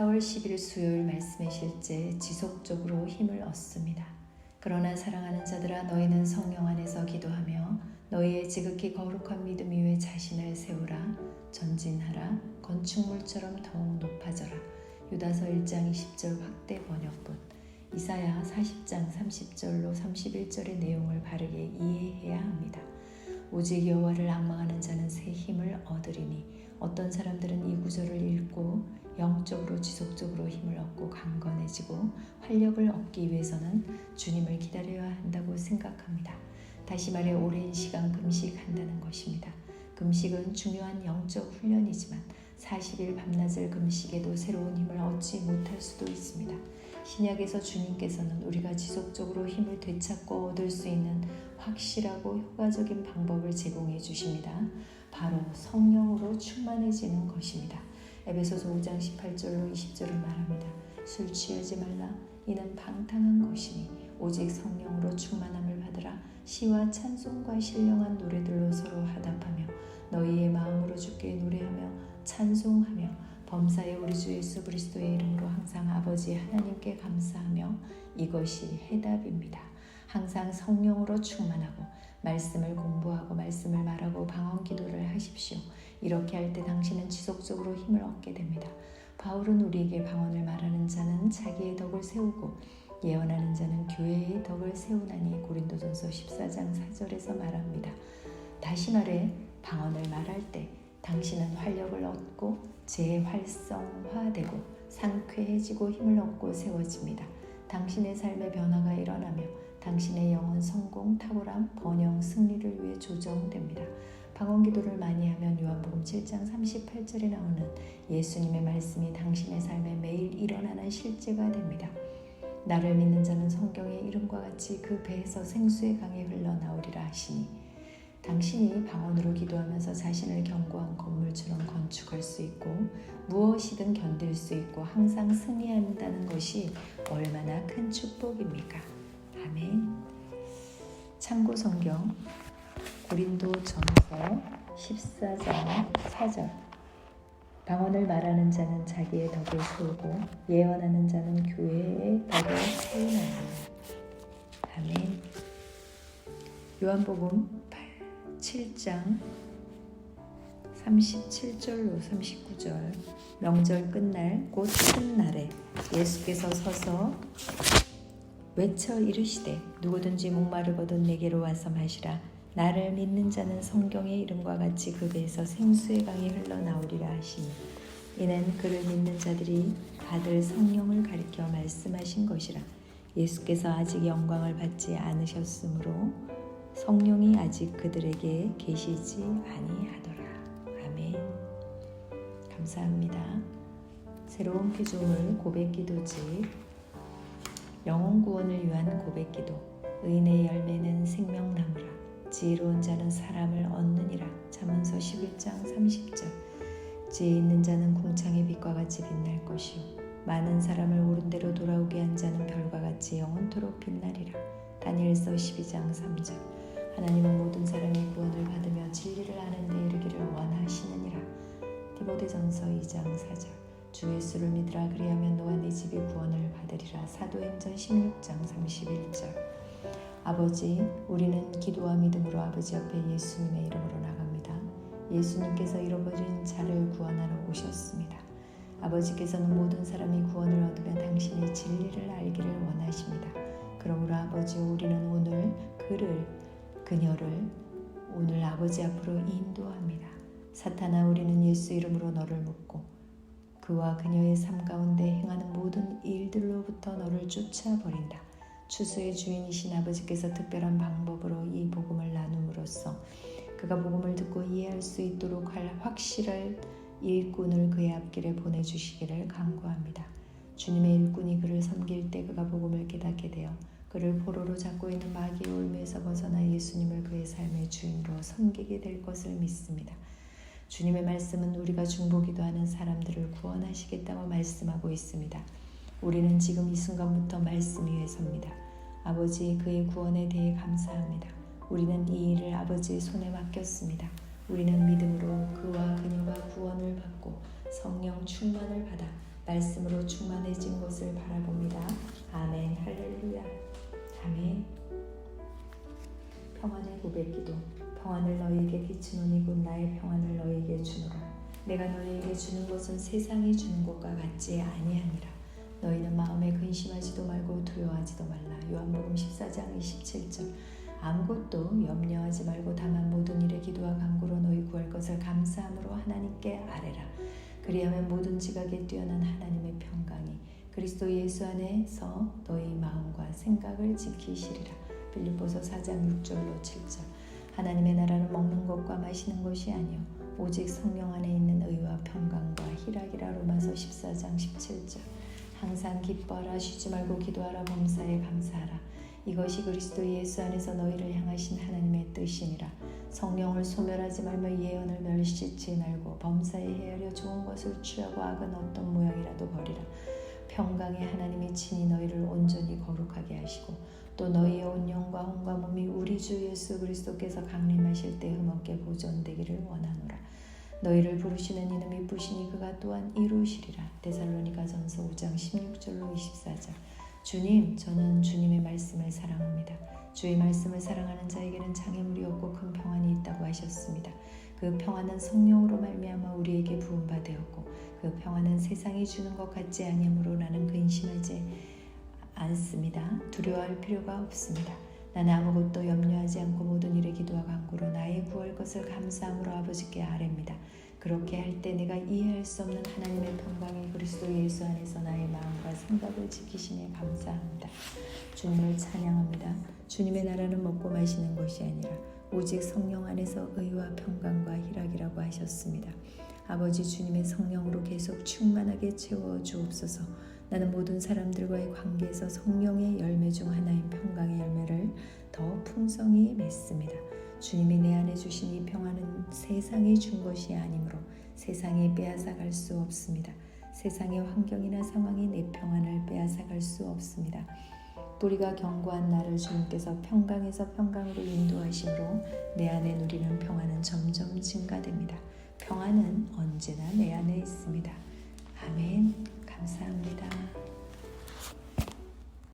4월 10일 수요일 말씀의 실제 지속적으로 힘을 얻습니다. 그러나 사랑하는 자들아 너희는 성령 안에서 기도하며 너희의 지극히 거룩한 믿음 위에 자신을 세우라 전진하라 건축물처럼 더욱 높아져라 유다서 1장 20절 확대 번역본 이사야 40장 30절로 31절의 내용을 바르게 이해해야 합니다. 오직 여호와를 악망하는 자는 새 힘을 얻으리니 어떤 사람들은 이 구절을 읽고 영적으로 지속적으로 힘을 얻고 강건해지고 활력을 얻기 위해서는 주님을 기다려야 한다고 생각합니다. 다시 말해 오랜 시간 금식한다는 것입니다. 금식은 중요한 영적 훈련이지만 40일 밤낮을 금식에도 새로운 힘을 얻지 못할 수도 있습니다. 신약에서 주님께서는 우리가 지속적으로 힘을 되찾고 얻을 수 있는 확실하고 효과적인 방법을 제공해 주십니다. 바로 성령으로 충만해지는 것입니다. 에베소서 5장 18절로 20절을 말합니다. 술 취하지 말라 이는 방탕한 것이니 오직 성령으로 충만함을 받으라 시와 찬송과 신령한 노래들로 서로 화답하며 너희의 마음으로 주께 노래하며 찬송하며 범사의 우리 주 예수 그리스도의 이름으로 항상 아버지 하나님께 감사하며 이것이 해답입니다. 항상 성령으로 충만하고 말씀을 공부하고 말씀을 말하고 방언 기도를 하십시오. 이렇게 할 때 당신은 지속적으로 힘을 얻게 됩니다. 바울은 우리에게 방언을 말하는 자는 자기의 덕을 세우고 예언하는 자는 교회의 덕을 세우나니 고린도전서 14장 4절에서 말합니다. 다시 말해 방언을 말할 때 당신은 활력을 얻고 재활성화되고 상쾌해지고 힘을 얻고 세워집니다. 당신의 삶의 변화가 일어나며 당신의 영혼 성공, 탁월함, 번영, 승리를 위해 조정됩니다. 방언 기도를 많이 하면 요한복음 7장 38절에 나오는 예수님의 말씀이 당신의 삶에 매일 일어나는 실제가 됩니다. 나를 믿는 자는 성경의 이름과 같이 그 배에서 생수의 강이 흘러나오리라 하시니 당신이 방언으로 기도하면서 자신을 견고한 건물처럼 건축할 수 있고 무엇이든 견딜 수 있고 항상 승리한다는 것이 얼마나 큰 축복입니까? 아멘. 참고 성경 고린도 전서 14장 4절 방언을 말하는 자는 자기의 덕을 세우고 예언하는 자는 교회의 덕을 세우나니 아멘. 요한복음 7장 37절로 39절. 명절 끝날 곧큰 날에 예수께서 서서 외쳐 이르시되 누구든지 목마르거든 내게로 와서 마시라. 나를 믿는 자는 성경의 이름과 같이 그 배에서 생수의 강이 흘러나오리라 하시니 이는 그를 믿는 자들이 받을 성령을 가리켜 말씀하신 것이라. 예수께서 아직 영광을 받지 않으셨으므로 성령이 아직 그들에게 계시지 아니하더라. 아멘. 감사합니다. 새로운 피조물 고백 기도집 영혼 구원을 위한 고백 기도. 의의 열매는 생명나무라. 지혜로운 자는 사람을 얻느니라. 잠언서 11장 30절. 지혜 있는 자는 궁창의 빛과 같이 빛날 것이요. 많은 사람을 옳은 대로 돌아오게 한 자는 별과 같이 영원토록 빛나리라. 다니엘서 12장 3절 하나님은 모든 사람이 구원을 받으며 진리를 아는 데 이르기를 원하시느니라. 디모데전서 2장 4절. 주 예수를 믿으라. 그리하면 너와 네 집이 구원을 받으리라. 사도행전 16장 31절. 아버지 우리는 기도와 믿음으로 아버지 앞에 예수님의 이름으로 나갑니다. 예수님께서 잃어버린 자를 구원하러 오셨습니다. 아버지께서는 모든 사람이 구원을 얻으며 당신의 진리를 알기를 원하십니다. 그러므로 아버지 우리는 오늘 그를 그녀를 오늘 아버지 앞으로 인도합니다. 사탄아 우리는 예수 이름으로 너를 묶고 그와 그녀의 삶 가운데 행하는 모든 일들로부터 너를 쫓아버린다. 추수의 주인이신 아버지께서 특별한 방법으로 이 복음을 나눔으로써 그가 복음을 듣고 이해할 수 있도록 할 확실할 일꾼을 그의 앞길에 보내주시기를 간구합니다. 주님의 일꾼이 그를 섬길 때 그가 복음을 깨닫게 되어 그를 포로로 잡고 있는 마귀의 올매에서 벗어나 예수님을 그의 삶의 주인으로 섬기게 될 것을 믿습니다. 주님의 말씀은 우리가 중보기도 하는 사람들을 구원하시겠다고 말씀하고 있습니다. 우리는 지금 이 순간부터 말씀 위에 섭니다. 아버지 그의 구원에 대해 감사합니다. 우리는 이 일을 아버지의 손에 맡겼습니다. 우리는 믿음으로 그와 그녀가 구원을 받고 성령 충만을 받아 말씀으로 충만해진 곳을 바라봅니다. 아멘 할렐루야 아멘 평안의 고백기도. 평안을 너희에게 비추노니 곧 나의 평안을 너희에게 주노라. 내가 너희에게 주는 것은 세상이 주는 것과 같지 아니하니라. 너희는 마음에 근심하지도 말고 두려워하지도 말라. 요한복음 14장 27절. 아무것도 염려하지 말고 다만 모든 일에 기도와 간구로 너희 구할 것을 감사함으로 하나님께 아뢰라. 그리하면 모든 지각에 뛰어난 하나님의 평강이 그리스도 예수 안에서 너희 마음과 생각을 지키시리라. 빌립보서 4장 6절로 7절. 하나님의 나라는 먹는 것과 마시는 것이 아니요. 오직 성령 안에 있는 의와 평강과 희락이라. 로마서 14장 17절. 항상 기뻐하라. 쉬지 말고 기도하라. 범사에 감사하라. 이것이 그리스도 예수 안에서 너희를 향하신 하나님의 뜻이니라. 성령을 소멸하지 말며 예언을 멸시치 말고 범사에 헤아려 좋은 것을 취하고 악은 어떤 모양이라도 버리라 평강의 하나님이 친히 너희를 온전히 거룩하게 하시고 또 너희의 온 영과 혼과 몸이 우리 주 예수 그리스도께서 강림하실 때 흠없게 보존되기를 원하노라. 너희를 부르시는 이는 이쁘시니 그가 또한 이루시리라. 데살로니가 전서 5장 16절로 24절. 주님 저는 주님의 말씀을 사랑합니다. 주의 말씀을 사랑하는 자에게는 장애물이 없고 큰 평안이 있다고 하셨습니다. 그 평안은 성령으로 말미암아 우리에게 부음받되었고 그 평안은 세상이 주는 것 같지 아니하므로 나는 근심하지 않습니다. 두려워할 필요가 없습니다. 나는 아무것도 염려하지 않고 모든 일에 기도와 간구로 나의 구할 것을 감사함으로 아버지께 아뢰입니다. 그렇게 할 때 내가 이해할 수 없는 하나님의 평강이 그리스도 예수 안에서 나의 마음과 생각을 지키시니 감사합니다. 주님을 찬양합니다. 주님의 나라는 먹고 마시는 것이 아니라 오직 성령 안에서 의와 평강과 희락이라고 하셨습니다. 아버지 주님의 성령으로 계속 충만하게 채워 주옵소서. 나는 모든 사람들과의 관계에서 성령의 열매 중 하나인 평강의 열매를 더 풍성히 맺습니다. 주님이 내 안에 주신 이 평안은 세상이 준 것이 아니므로 세상이 빼앗아갈 수 없습니다. 세상의 환경이나 상황이 내 평안을 빼앗아갈 수 없습니다. 뿌리가 견고한 나를 주님께서 평강에서 평강으로 인도하심으로 내 안에 누리는 평안은 점점 증가됩니다. 평안은 언제나 내 안에 있습니다. 아멘. 감사합니다.